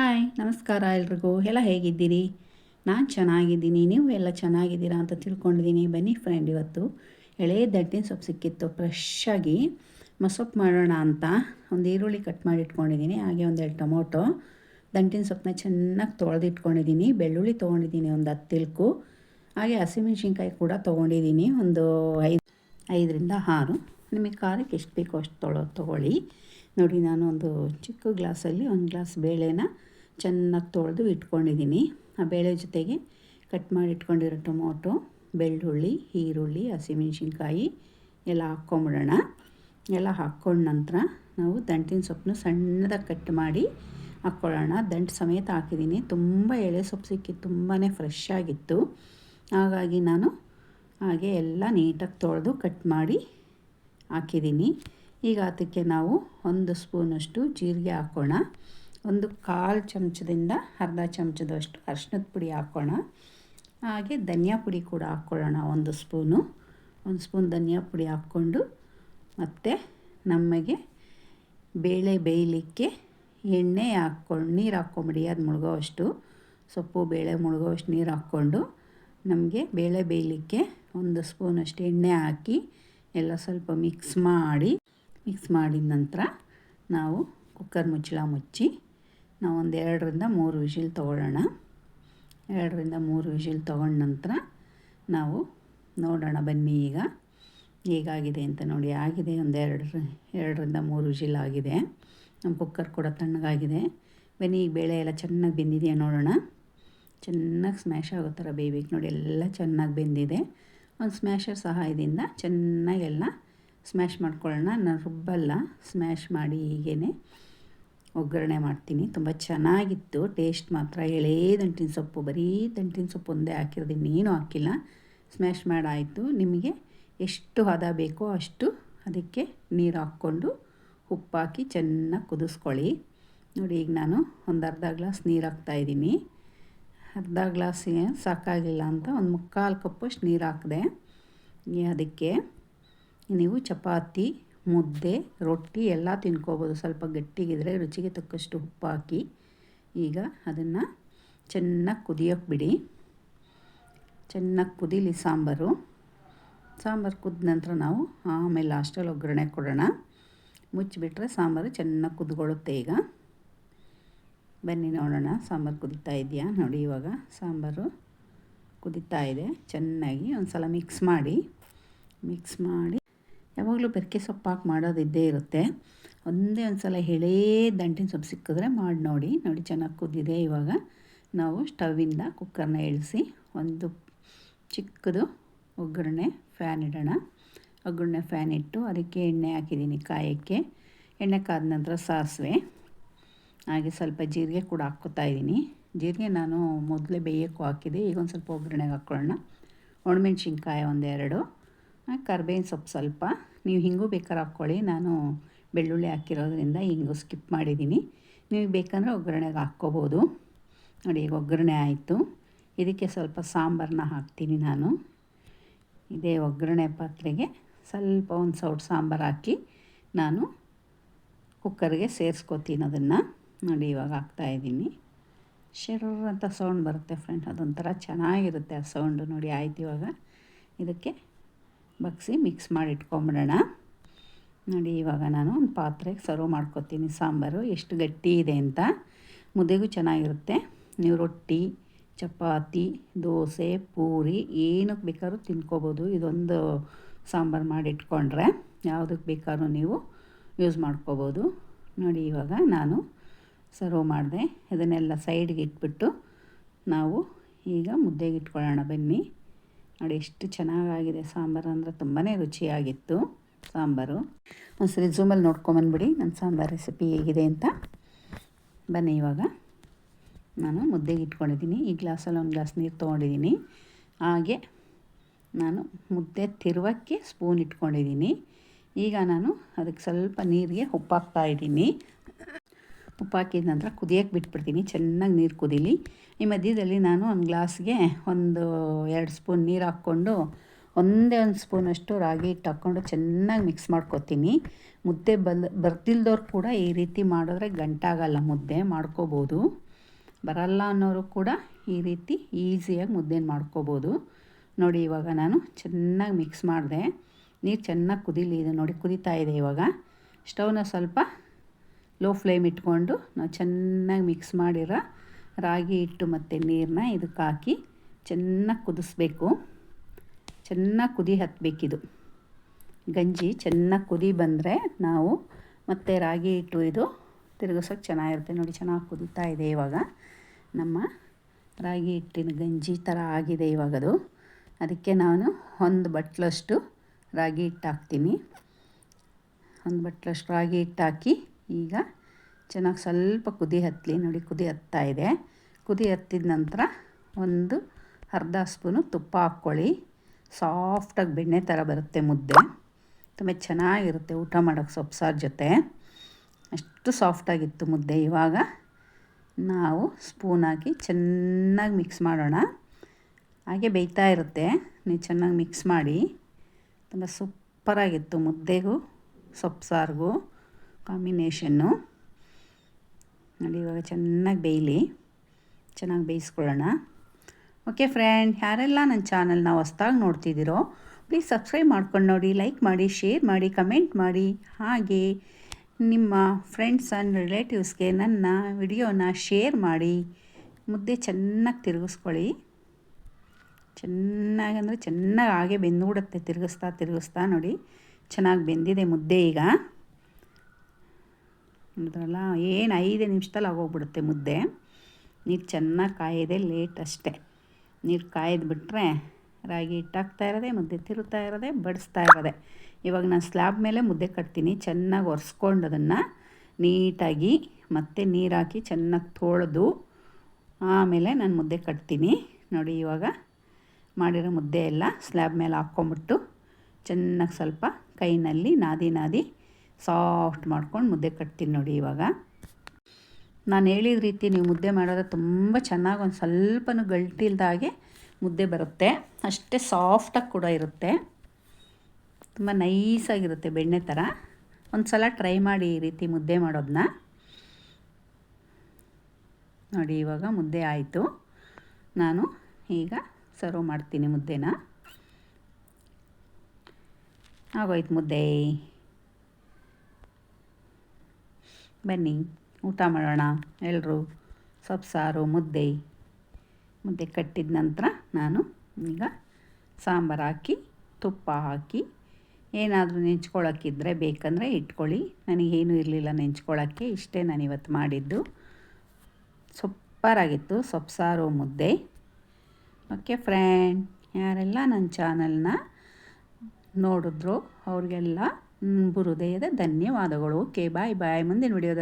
Hi ನಮಸ್ಕಾರ ಎಲ್ರಿಗೂ. ಎಲ್ಲ ಹೇಗಿದ್ದೀರಿ? ನಾನು ಚೆನ್ನಾಗಿದ್ದೀನಿ. ನೀವು ಎಲ್ಲ ಚೆನ್ನಾಗಿದ್ದೀರಾ ಅಂತ ತಿಳ್ಕೊಂಡಿದ್ದೀನಿ. ಬನ್ನಿ ಫ್ರೆಂಡ್ ಇವತ್ತು. ಎಳೆ ದಟ್ಟಿನ ಸೊಪ್ಪು ಸಿಕ್ಕಿತ್ತು. ಫ್ರೆಶ್ಶಾಗಿ ಮಸೊಪ್ಪು ಮಾಡೋಣ ಅಂತ ಒಂದು ಈರುಳ್ಳಿ ಕಟ್ ಮಾಡಿ ಇಟ್ಕೊಂಡಿದ್ದೀನಿ. ಹಾಗೆ ಒಂದೆರಡು ಟೊಮೊಟೊ. ದಂಟಿನ ಸೊಪ್ಪನ್ನ ಚೆನ್ನಾಗಿ ತೊಳೆದಿಟ್ಕೊಂಡಿದ್ದೀನಿ. ಬೆಳ್ಳುಳ್ಳಿ ತೊಗೊಂಡಿದ್ದೀನಿ ಒಂದು ಹತ್ತು ತಿಳ್ಕು ಹಾಗೆ ಹಸಿಮೆಣ್ಸಿನ್ಕಾಯಿ ಕೂಡ ತೊಗೊಂಡಿದ್ದೀನಿ. ಒಂದು ಐದು, ಐದರಿಂದ ಆರು. ನಿಮಗೆ ಖಾರಕ್ಕೆ ಎಷ್ಟು ಬೇಕೋ ಅಷ್ಟು ತೊಳೋ, ತೊಗೊಳ್ಳಿ. ನೋಡಿ, ನಾನು ಒಂದು ಚಿಕ್ಕ ಗ್ಲಾಸಲ್ಲಿ ಒಂದು ಗ್ಲಾಸ್ ಬೇಳೆನ ಚೆನ್ನಾಗಿ ತೊಳೆದು ಇಟ್ಕೊಂಡಿದ್ದೀನಿ. ಆ ಬೇಳೆ ಜೊತೆಗೆ ಕಟ್ ಮಾಡಿ ಇಟ್ಕೊಂಡಿರೋ ಟೊಮೊಟೊ, ಬೆಳ್ಳುಳ್ಳಿ, ಈರುಳ್ಳಿ, ಹಸಿಮೆಣ್ಸಿನ್ಕಾಯಿ ಎಲ್ಲ ಹಾಕ್ಕೊಂಬಿಡೋಣ. ಎಲ್ಲ ಹಾಕ್ಕೊಂಡ ನಂತರ ನಾವು ದಂಟಿನ ಸೊಪ್ಪನ್ನು ಸಣ್ಣದಾಗಿ ಕಟ್ ಮಾಡಿ ಹಾಕ್ಕೊಳ್ಳೋಣ. ದಂಟು ಸಮೇತ ಹಾಕಿದ್ದೀನಿ. ತುಂಬ ಎಳೆ ಸೊಪ್ಪು ಸಿಕ್ಕಿ ತುಂಬಾ ಫ್ರೆಶ್ ಆಗಿತ್ತು. ಹಾಗಾಗಿ ನಾನು ಹಾಗೆ ಎಲ್ಲ ನೀಟಾಗಿ ತೊಳೆದು ಕಟ್ ಮಾಡಿ ಹಾಕಿದ್ದೀನಿ. ಈಗ ಅದಕ್ಕೆ ನಾವು ಒಂದು ಸ್ಪೂನಷ್ಟು ಜೀರಿಗೆ ಹಾಕೋಣ ಒಂದು ಕಾಲು ಚಮಚದಿಂದ ಅರ್ಧ ಚಮಚದಷ್ಟು ಅರ್ಶಿನದ ಪುಡಿ ಹಾಕೋಣ. ಹಾಗೆ ಧನಿಯಾ ಪುಡಿ ಕೂಡ ಹಾಕ್ಕೊಳ್ಳೋಣ ಒಂದು ಸ್ಪೂನು. ಒಂದು ಸ್ಪೂನ್ ಧನಿಯಾ ಪುಡಿ ಹಾಕ್ಕೊಂಡು ಮತ್ತು ನಮಗೆ ಬೇಳೆ ಬೇಯಲಿಕ್ಕೆ ಎಣ್ಣೆ ಹಾಕ್ಕೊಂಡು, ನೀರು ಹಾಕ್ಕೊಂಬಿಡಿ, ಅದು ಮುಳುಗೋವಷ್ಟು. ಸೊಪ್ಪು, ಬೇಳೆ, ಮುಳುಗೋವಷ್ಟು ನೀರು ಹಾಕ್ಕೊಂಡು ನಮಗೆ ಬೇಳೆ ಬೇಯಲಿಕ್ಕೆ ಒಂದು ಸ್ಪೂನಷ್ಟು ಎಣ್ಣೆ ಹಾಕಿ ಎಲ್ಲ ಸ್ವಲ್ಪ ಮಿಕ್ಸ್ ಮಾಡಿ, ಮಿಕ್ಸ್ ಮಾಡಿದ ನಂತರ ನಾವು ಕುಕ್ಕರ್ ಮುಚ್ಚಳ ಮುಚ್ಚಿ ನಾವು ಒಂದು ಎರಡರಿಂದ ಮೂರು ವಿಷಿಲ್ ತೊಗೊಳ್ಳೋಣ. ಎರಡರಿಂದ ಮೂರು ವಿಷಿಲ್ ತೊಗೊಂಡ ನಂತರ ನಾವು ನೋಡೋಣ ಬನ್ನಿ ಈಗ. ಹೇಗಾಗಿದೆ ಅಂತ ನೋಡಿ, ಆಗಿದೆ ಒಂದು ಎರಡರ ಎರಡರಿಂದ ಮೂರು ವಿಷಿಲ್ ಆಗಿದೆ. ನಮ್ಮ ಕುಕ್ಕರ್ ಕೂಡ ತಣ್ಣಗಾಗಿದೆ. ಬನ್ನಿ ಈಗ ಬೇಳೆ ಎಲ್ಲ ಚೆನ್ನಾಗಿ ಬೆಂದಿದೆಯಾ ನೋಡೋಣ. ಚೆನ್ನಾಗಿ ಸ್ಮ್ಯಾಶ್ ಆಗೋ ಥರ ಬೇಯಬೇಕು ನೋಡಿ, ಎಲ್ಲ ಚೆನ್ನಾಗಿ ಬೆಂದಿದೆ. ಒಂದು ಸ್ಮ್ಯಾಶರ್ ಸಹಾಯದಿಂದ ಚೆನ್ನಾಗೆಲ್ಲ ಸ್ಮ್ಯಾಶ್ ಮಾಡ್ಕೊಳ್ಳೋಣ. ನಾನು ರುಬ್ಬಲ್ಲ, ಸ್ಮ್ಯಾಶ್ ಮಾಡಿ ಹೀಗೇ ಒಗ್ಗರಣೆ ಮಾಡ್ತೀನಿ. ತುಂಬ ಚೆನ್ನಾಗಿತ್ತು. ಟೇಸ್ಟ್ ಮಾತ್ರ ಎಳೇ ದಂಟಿನ ಸೊಪ್ಪು, ಬರೀ ದಂಟಿನ ಸೊಪ್ಪು ಒಂದೇ ಹಾಕಿರೋದು ಇನ್ನೇನು ಹಾಕಿಲ್ಲ. ಸ್ಮ್ಯಾಶ್ ಮಾಡಾಯಿತು ನಿಮಗೆ ಎಷ್ಟು ಹದ ಬೇಕೋ ಅಷ್ಟು ಅದಕ್ಕೆ ನೀರು ಹಾಕ್ಕೊಂಡು ಉಪ್ಪಾಕಿ ಚೆನ್ನಾಗಿ ಕುದಿಸ್ಕೊಳ್ಳಿ. ನೋಡಿ, ಈಗ ನಾನು ಒಂದು ಅರ್ಧ ಗ್ಲಾಸ್ ನೀರು ಹಾಕ್ತಾಯಿದ್ದೀನಿ ಅರ್ಧ ಗ್ಲಾಸಿಗೆ ಸಾಕಾಗಿಲ್ಲ ಅಂತ ಒಂದು ಮುಕ್ಕಾಲು ಕಪ್ಪಷ್ಟು ನೀರು ಹಾಕಿದೆ. ಅದಕ್ಕೆ ನೀವು ಚಪಾತಿ ಮುದ್ದೆ, ರೊಟ್ಟಿ ಎಲ್ಲ ತಿನ್ಕೋಬೋದು. ಸ್ವಲ್ಪ ಗಟ್ಟಿಗಿದ್ರೆ ರುಚಿಗೆ ತಕ್ಕಷ್ಟು ಉಪ್ಪು ಹಾಕಿ ಈಗ ಅದನ್ನು ಚೆನ್ನಾಗಿ ಕುದಿಯೋಕೆ ಬಿಡಿ. ಚೆನ್ನಾಗಿ ಕುದೀಲಿ ಸಾಂಬಾರು. ಸಾಂಬಾರು ಕುದ್ದ ನಂತರ ನಾವು ಆಮೇಲೆ ಲಾಸ್ಟಲ್ಲಿ ಒಗ್ಗರಣೆ ಕೊಡೋಣ. ಮುಚ್ಚಿಬಿಟ್ರೆ ಸಾಂಬಾರು ಚೆನ್ನಾಗಿ ಕುದ್ಕೊಳ್ಳುತ್ತೆ ಈಗ. ಬನ್ನಿ ನೋಡೋಣ ಸಾಂಬಾರು ಕುದೀತಾ ಇದೆಯಾ? ನೋಡಿ ಇವಾಗ ಸಾಂಬಾರು ಕುದೀತಾ ಇದೆ. ಚೆನ್ನಾಗಿ ಒಂದು ಸಲ ಮಿಕ್ಸ್ ಮಾಡಿ. ಮಿಕ್ಸ್ ಮಾಡಿ ಯಾವಾಗಲೂ ಬೆರಕೆ ಸೊಪ್ಪು ಹಾಕಿ ಮಾಡೋದಿದ್ದೇ ಇರುತ್ತೆ. ಒಂದೇ ಒಂದು ಸಲ ಎಳೇ ದಂಟಿನ ಸೊಪ್ಪು ಸಿಕ್ಕಿದ್ರೆ ಮಾಡಿ ನೋಡಿ. ನೋಡಿ ಚೆನ್ನಾಗಿ ಕುದ್ದಿದೆ ಇವಾಗ. ನಾವು ಸ್ಟವಿಂದ ಕುಕ್ಕರ್ನ ಇಳಿಸಿ ಒಂದು ಚಿಕ್ಕದು ಒಗ್ಗರಣೆ ಫ್ಯಾನ್ ಇಡೋಣ. ಒಗ್ಗರಣೆ ಫ್ಯಾನ್ ಇಟ್ಟು ಅದಕ್ಕೆ ಎಣ್ಣೆ ಹಾಕಿದ್ದೀನಿ ಕಾಯಕ್ಕೆ. ಎಣ್ಣೆ ಕಾದ ನಂತರ ಸಾಸಿವೆ. ಹಾಗೆ ಸ್ವಲ್ಪ ಜೀರಿಗೆ ಕೂಡ ಹಾಕ್ಕೋತಾ ಇದ್ದೀನಿ. ಜೀರಿಗೆ ನಾನು ಮೊದಲೇ ಬೇಯಕ್ಕೂ ಹಾಕಿದೆ ಈಗ ಒಂದು ಸ್ವಲ್ಪ ಒಗ್ಗರಣೆಗೆ ಹಾಕ್ಕೊಳ್ಳೋಣ. ಒಣಮೆಣ್ಸಿನ್ಕಾಯಿ ಒಂದೆರಡು. ಕರ್ಬೇವಿನ ಸೊಪ್ಪು ಸ್ವಲ್ಪ. ನೀವು ಹಿಂಗೂ ಬೇಕಾದ್ರೆ ಹಾಕ್ಕೊಳ್ಳಿ. ನಾನು ಬೆಳ್ಳುಳ್ಳಿ ಹಾಕಿರೋದ್ರಿಂದ ಹಿಂಗು ಸ್ಕಿಪ್ ಮಾಡಿದ್ದೀನಿ. ನೀವು ಬೇಕಂದರೆ ಒಗ್ಗರಣೆಗೆ ಹಾಕ್ಕೋಬೋದು. ನೋಡಿ, ಈಗ ಒಗ್ಗರಣೆ ಆಯಿತು. ಇದಕ್ಕೆ ಸ್ವಲ್ಪ ಸಾಂಬಾರನ್ನ ಹಾಕ್ತೀನಿ ನಾನು. ಇದೇ ಒಗ್ಗರಣೆ ಪಾತ್ರೆಗೆ ಸ್ವಲ್ಪ ಒಂದು ಸೌಟ್ ಸಾಂಬಾರು ಹಾಕಿ ನಾನು ಕುಕ್ಕರ್ಗೆ ಸೇರಿಸ್ಕೊತೀನಿ ಅದನ್ನು. ನೋಡಿ, ಇವಾಗ ಹಾಕ್ತಾಯಿದ್ದೀನಿ ಶೆರ್ರ್ ಅಂತ ಸೌಂಡ್ ಬರುತ್ತೆ ಫ್ರೆಂಡ್. ಅದೊಂಥರ ಚೆನ್ನಾಗಿರುತ್ತೆ ಆ ಸೌಂಡು. ನೋಡಿ, ಆಯ್ತು ಇವಾಗ. ಇದಕ್ಕೆ ಬಗ್ಸಿ ಮಿಕ್ಸ್ ಮಾಡಿ ಇಟ್ಕೊಂಬಿಡೋಣ. ನೋಡಿ, ಇವಾಗ ನಾನು ಒಂದು ಪಾತ್ರೆಗೆ ಸರ್ವ್ ಮಾಡ್ಕೊತೀನಿ. ಸಾಂಬಾರು ಎಷ್ಟು ಗಟ್ಟಿ ಇದೆ ಅಂತ. ಮುದ್ದೆಗೂ ಚೆನ್ನಾಗಿರುತ್ತೆ. ನೀವು ರೊಟ್ಟಿ, ಚಪಾತಿ, ದೋಸೆ, ಪೂರಿ, ಏನಕ್ಕೆ ಬೇಕಾದ್ರೂ ತಿನ್ಕೋಬೋದು. ಇದೊಂದು ಸಾಂಬಾರು ಮಾಡಿಟ್ಕೊಂಡ್ರೆ ಯಾವುದಕ್ಕೆ ಬೇಕಾದ್ರೂ ನೀವು ಯೂಸ್ ಮಾಡ್ಕೋಬೋದು. ನೋಡಿ, ಇವಾಗ ನಾನು ಸರ್ವ್ ಮಾಡಿದೆ. ಇದನ್ನೆಲ್ಲ ಸೈಡ್ಗೆ ಇಟ್ಬಿಟ್ಟು ನಾವು ಈಗ ಮುದ್ದೆಗೆ ಇಟ್ಕೊಳ್ಳೋಣ. ಬನ್ನಿ. ನೋಡಿ ಎಷ್ಟು ಚೆನ್ನಾಗಾಗಿದೆ ಸಾಂಬಾರು ಅಂದರೆ ತುಂಬಾ ರುಚಿಯಾಗಿತ್ತು ಸಾಂಬಾರು. ಒಂದ್ಸರಿ ಝೂಮಲ್ಲಿ ನೋಡ್ಕೊಂಬಂದ್ಬಿಡಿ ನನ್ನ ಸಾಂಬಾರು ರೆಸಿಪಿ ಹೇಗಿದೆ ಅಂತ. ಬನ್ನಿ ಇವಾಗ. ನಾನು ಮುದ್ದೆಗೆ ಇಟ್ಕೊಂಡಿದ್ದೀನಿ. ಈ ಗ್ಲಾಸಲ್ಲಿ ಒಂದು ಗ್ಲಾಸ್ ನೀರು ತೊಗೊಂಡಿದ್ದೀನಿ. ಹಾಗೆ ನಾನು ಮುದ್ದೆ ತಿರುವಕ್ಕೆ ಸ್ಪೂನ್ ಇಟ್ಕೊಂಡಿದ್ದೀನಿ. ಈಗ ನಾನು ಅದಕ್ಕೆ ಸ್ವಲ್ಪ ನೀರಿಗೆ ಉಪ್ಪಾಗ್ತಾ ಹಾಕ್ತಾಯಿದ್ದೀನಿ ಉಪ್ಪು ಹಾಕಿದ ನಂತರ ಕುದಿಯೋಕ್ಕೆ ಬಿಟ್ಬಿಡ್ತೀನಿ. ಚೆನ್ನಾಗಿ ನೀರು ಕುದೀಲಿ. ಈ ಮಧ್ಯದಲ್ಲಿ ನಾನು ಒಂದು ಗ್ಲಾಸ್ಗೆ ಒಂದು ಎರಡು ಸ್ಪೂನ್ ನೀರು ಹಾಕ್ಕೊಂಡು ಒಂದೇ ಒಂದು ಸ್ಪೂನಷ್ಟು ರಾಗಿ ಹಿಟ್ಟು ಹಾಕ್ಕೊಂಡು ಚೆನ್ನಾಗಿ ಮಿಕ್ಸ್ ಮಾಡ್ಕೊತೀನಿ. ಮುದ್ದೆ ಬಲ್ ಬರ್ತಿಲ್ದವ್ರು ಕೂಡ ಈ ರೀತಿ ಮಾಡಿದ್ರೆ ಗಂಟಾಗಲ್ಲ ಮುದ್ದೆ ಮಾಡ್ಕೋಬೋದು. ಬರಲ್ಲ ಅನ್ನೋರು ಕೂಡ ಈ ರೀತಿ ಈಸಿಯಾಗಿ ಮುದ್ದೆನ ಮಾಡ್ಕೋಬೋದು. ನೋಡಿ ಇವಾಗ ನಾನು ಚೆನ್ನಾಗಿ ಮಿಕ್ಸ್ ಮಾಡಿದೆ. ನೀರು ಚೆನ್ನಾಗಿ ಕುದೀಲಿ. ಇದು ನೋಡಿ ಕುದೀತಾ ಇದೆ ಇವಾಗ. ಸ್ಟವ್ನ ಸ್ವಲ್ಪ ಲೋ ಫ್ಲೇಮ್ ಇಟ್ಕೊಂಡು ನಾವು ಚೆನ್ನಾಗಿ ಮಿಕ್ಸ್ ಮಾಡಿರೋ ರಾಗಿ ಹಿಟ್ಟು ಮತ್ತು ನೀರನ್ನ ಇದಕ್ಕೆ ಹಾಕಿ ಚೆನ್ನಾಗಿ ಕುದಿಸ್ಬೇಕು. ಚೆನ್ನಾಗಿ ಕುದಿ ಹತ್ತಬೇಕಿದು ಗಂಜಿ ಚೆನ್ನಾಗಿ ಕುದಿ ಬಂದರೆ ನಾವು ಮತ್ತು ರಾಗಿ ಹಿಟ್ಟು ಇದು ತಿರುಗಿಸೋಕೆ ಚೆನ್ನಾಗಿರುತ್ತೆ. ನೋಡಿ ಚೆನ್ನಾಗಿ ಕುದೀತಾ ಇದೆ ಇವಾಗ. ನಮ್ಮ ರಾಗಿ ಹಿಟ್ಟಿನ ಗಂಜಿ ಥರ ಆಗಿದೆ ಇವಾಗದು ಅದಕ್ಕೆ ನಾನು ಒಂದು ಬಟ್ಲಷ್ಟು ರಾಗಿ ಹಿಟ್ಟು ಹಾಕ್ತೀನಿ. ಒಂದು ಬಟ್ಲಷ್ಟು ರಾಗಿ ಹಿಟ್ಟು ಹಾಕಿ ಈಗ ಚೆನ್ನಾಗಿ ಸ್ವಲ್ಪ ಕುದಿ ಹತ್ತಲಿ ನೋಡಿ ಕುದಿ ಹತ್ತಾ ಇದೆ. ಕುದಿ ಹತ್ತಿದ ನಂತರ ಒಂದು ಅರ್ಧ ಸ್ಪೂನು ತುಪ್ಪ ಹಾಕ್ಕೊಳ್ಳಿ. ಸಾಫ್ಟಾಗಿ ಬೆಣ್ಣೆ ಥರ ಬರುತ್ತೆ ಮುದ್ದೆ. ತುಂಬ ಚೆನ್ನಾಗಿರುತ್ತೆ ಊಟ ಮಾಡೋಕ್ಕೆ ಸೊಪ್ಪು ಸಾರು ಜೊತೆ. ಅಷ್ಟು ಸಾಫ್ಟಾಗಿತ್ತು ಮುದ್ದೆ ಇವಾಗ. ನಾವು ಸ್ಪೂನ್ ಹಾಕಿ ಚೆನ್ನಾಗಿ ಮಿಕ್ಸ್ ಮಾಡೋಣ. ಹಾಗೆ ಬೇಯ್ತಾ ಇರುತ್ತೆ. ನೀವು ಚೆನ್ನಾಗಿ ಮಿಕ್ಸ್ ಮಾಡಿ. ತುಂಬ ಸೂಪರಾಗಿತ್ತು ಮುದ್ದೆಗೂ ಸೊಪ್ಪು ಸಾರಿಗೂ ಕಾಂಬಿನೇಷನ್ನು ನೋಡಿ, ಇವಾಗ ಚೆನ್ನಾಗಿ ಬೇಯಲಿ. ಚೆನ್ನಾಗಿ ಬೇಯಿಸ್ಕೊಳ್ಳೋಣ. ಓಕೆ ಫ್ರೆಂಡ್, ಯಾರೆಲ್ಲ ನನ್ನ ಚಾನಲ್ನ ಹೊಸ್ದಾಗಿ ನೋಡ್ತಿದ್ದೀರೋ, ಪ್ಲೀಸ್ ಸಬ್ಸ್ಕ್ರೈಬ್ ಮಾಡ್ಕೊಂಡು ನೋಡಿ, ಲೈಕ್ ಮಾಡಿ, ಶೇರ್ ಮಾಡಿ, ಕಮೆಂಟ್ ಮಾಡಿ. ಹಾಗೆ ನಿಮ್ಮ ಫ್ರೆಂಡ್ಸ್ ಆ್ಯಂಡ್ ರಿಲೇಟಿವ್ಸ್ಗೆ ನನ್ನ ವಿಡಿಯೋನ ಶೇರ್ ಮಾಡಿ. ಮುದ್ದೆ ಚೆನ್ನಾಗಿ ತಿರುಗಿಸ್ಕೊಳ್ಳಿ. ಚೆನ್ನಾಗಿ ಅಂದರೆ ಚೆನ್ನಾಗಿ ಹಾಗೆ ಬೆಂದುಬಿಡುತ್ತೆ, ತಿರುಗಿಸ್ತಾ ತಿರುಗಿಸ್ತಾ ನೋಡಿ. ಚೆನ್ನಾಗಿ ಬೆಂದಿದೆ ಮುದ್ದೆ ಈಗ. ನೋಡಿದ್ರಲ್ಲ ಏನು ಐದು ನಿಮಿಷದಲ್ಲಿ ಆಗೋಗ್ಬಿಡುತ್ತೆ ಮುದ್ದೆ. ನೀರು ಚೆನ್ನಾಗಿ ಕಾಯಿದೆ ಲೇಟ್ ಅಷ್ಟೇ. ನೀರು ಕಾಯ್ದು ಬಿಟ್ಟರೆ ರಾಗಿ ಹಿಟ್ಟಾಗ್ತಾ ಇರೋದೆ, ಮುದ್ದೆ ತಿರುತ್ತಾ ಇರೋದೆ, ಬಡಿಸ್ತಾ ಇರೋದೆ. ಇವಾಗ ನಾನು ಸ್ಲ್ಯಾಬ್ ಮೇಲೆ ಮುದ್ದೆ ಕಟ್ತೀನಿ. ಚೆನ್ನಾಗಿ ಒರೆಸ್ಕೊಂಡು ಅದನ್ನು ನೀಟಾಗಿ ಮತ್ತೆ ನೀರು ಹಾಕಿ ಚೆನ್ನಾಗಿ ತೊಳೆದು ಆಮೇಲೆ ನಾನು ಮುದ್ದೆ ಕಟ್ತೀನಿ. ನೋಡಿ ಇವಾಗ ಮಾಡಿರೋ ಮುದ್ದೆ ಎಲ್ಲ ಸ್ಲ್ಯಾಬ್ ಮೇಲೆ ಹಾಕ್ಕೊಂಬಿಟ್ಟು ಚೆನ್ನಾಗಿ ಸ್ವಲ್ಪ ಕೈನಲ್ಲಿ ನಾದಿ ನಾದಿ ಸಾಫ್ಟ್ ಮಾಡ್ಕೊಂಡು ಮುದ್ದೆ ಕಟ್ತೀನಿ ನೋಡಿ ಇವಾಗ. ನಾನು ಹೇಳಿದ ರೀತಿ ನೀವು ಮುದ್ದೆ ಮಾಡಿದ್ರೆ ತುಂಬ ಚೆನ್ನಾಗಿ ಒಂದು ಸ್ವಲ್ಪನೂ ಗಲ್ಟಿಲ್ದಾಗೆ ಮುದ್ದೆ ಬರುತ್ತೆ. ಅಷ್ಟೇ ಸಾಫ್ಟಾಗಿ ಕೂಡ ಇರುತ್ತೆ. ತುಂಬ ನೈಸಾಗಿರುತ್ತೆ ಬೆಣ್ಣೆ ಥರ ಒಂದು ಸಲ ಟ್ರೈ ಮಾಡಿ ಈ ರೀತಿ ಮುದ್ದೆ ಮಾಡೋದನ್ನ ನೋಡಿ ಇವಾಗ ಮುದ್ದೆ ಆಯಿತು. ನಾನು ಈಗ ಸರ್ವ್ ಮಾಡ್ತೀನಿ ಮುದ್ದೆನ. ಆಗೋಯ್ತು ಮುದ್ದೆ. ಬನ್ನಿ, ಊಟ ಮಾಡೋಣ. ಎಲ್ಲರೂ ಸೊಪ್ಪು ಮುದ್ದೆ ಮುದ್ದೆ ಕಟ್ಟಿದ ನಂತರ ನಾನು ಈಗ ಸಾಂಬಾರು ಹಾಕಿ, ತುಪ್ಪ ಹಾಕಿ, ಏನಾದರೂ ನೆಂಚ್ಕೊಳ್ಳೋಕ್ಕಿದ್ರೆ ಬೇಕಂದರೆ ಇಟ್ಕೊಳ್ಳಿ. ನನಗೇನು ಇರಲಿಲ್ಲ ನೆಂಚ್ಕೊಳ್ಳೋಕ್ಕೆ ಇಷ್ಟೇ ನಾನು ಇವತ್ತು ಮಾಡಿದ್ದು. ಸೂಪರಾಗಿತ್ತು ಸೊಪ್ಪು ಸಾರು ಮುದ್ದೆ. ಓಕೆ ಫ್ರೆಂಡ್, ಯಾರೆಲ್ಲ ನನ್ನ ಚಾನಲ್ನ ನೋಡಿದ್ರು ಅವ್ರಿಗೆಲ್ಲ ಹೃದಯದ ಧನ್ಯವಾದಗಳು. ಓಕೆ ಬಾಯ್ ಬಾಯ್ ಮುಂದಿನ ವಿಡಿಯೋದ